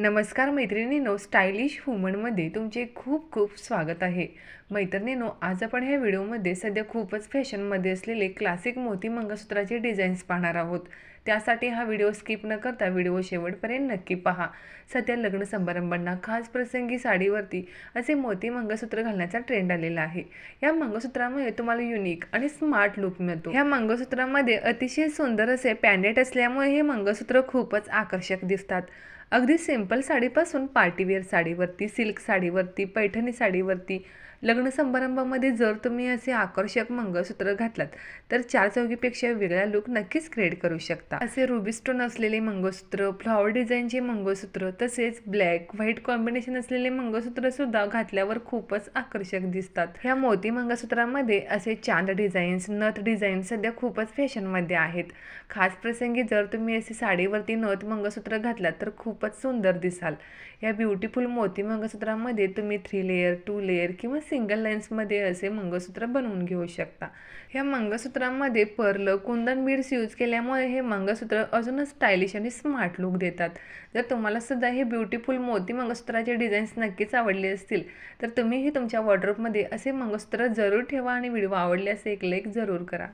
नमस्कार मैत्रिणींनो स्टायलिश वुमनमध्ये तुमचे खूप खूप स्वागत आहे. मैत्रिणींनो आज आपण ह्या व्हिडिओमध्ये सध्या खूपच फॅशनमध्ये असलेले क्लासिक मोती मंगळसूत्राचे डिझाईन्स पाहणार आहोत. त्यासाठी हा व्हिडिओ स्किप न करता व्हिडिओ शेवटपर्यंत नक्की पहा. सध्या लग्न समारंभांना खास प्रसंगी साडीवरती असे मोती मंगळसूत्र घालण्याचा ट्रेंड आलेला आहे. या मंगळसूत्रामुळे तुम्हाला युनिक आणि स्मार्ट लुक मिळतो. ह्या मंगळसूत्रामध्ये अतिशय सुंदर असे पॅन्डेट असल्यामुळे हे मंगळसूत्र खूपच आकर्षक दिसतात. अगदी सिंपल साडीपासून पार्टीवेअर साडीवरती सिल्क साडीवरती पैठणी साडीवरती लग्न समारंभामध्ये जर तुम्ही असे आकर्षक मंगळसूत्र घातलात तर चार चौकीपेक्षा वेगळा लुक नक्कीच क्रिएट करू शकता. असे रुबी स्टोन असलेले मंगळसूत्र फ्लॉवर डिझाईनचे मंगळसूत्र तसेच ब्लॅक व्हाईट कॉम्बिनेशन असलेले मंगळसूत्र सुद्धा घातल्यावर खूपच आकर्षक दिसतात. ह्या मोती मंगळसूत्रामध्ये असे चांद डिझाईन्स नथ डिझाईन सध्या खूपच फॅशनमध्ये आहेत. खास प्रसंगी जर तुम्ही असे साडीवरती नथ मंगळसूत्र घातलात तर खूप खूपच सुंदर दिसाल. या ब्युटिफुल मोती मंगळसूत्रामध्ये तुम्ही थ्री लेअर टू लेअर किंवा सिंगल लेन्समध्ये असे मंगळसूत्र बनवून घेऊ शकता. या मंगळसूत्रामध्ये पर्ल कुंदन बीड्स यूज केल्यामुळे हे मंगळसूत्र अजूनच स्टायलिश आणि स्मार्ट लुक देतात. जर तुम्हाला सुद्धा हे ब्युटिफुल मोती मंगळसूत्राचे डिझाईन्स नक्कीच आवडले असतील तर तुम्हीही तुमच्या वॉर्ड्रोपमध्ये असे मंगळसूत्र जरूर ठेवा आणि व्हिडिओ आवडल्यास एक लाईक जरूर करा.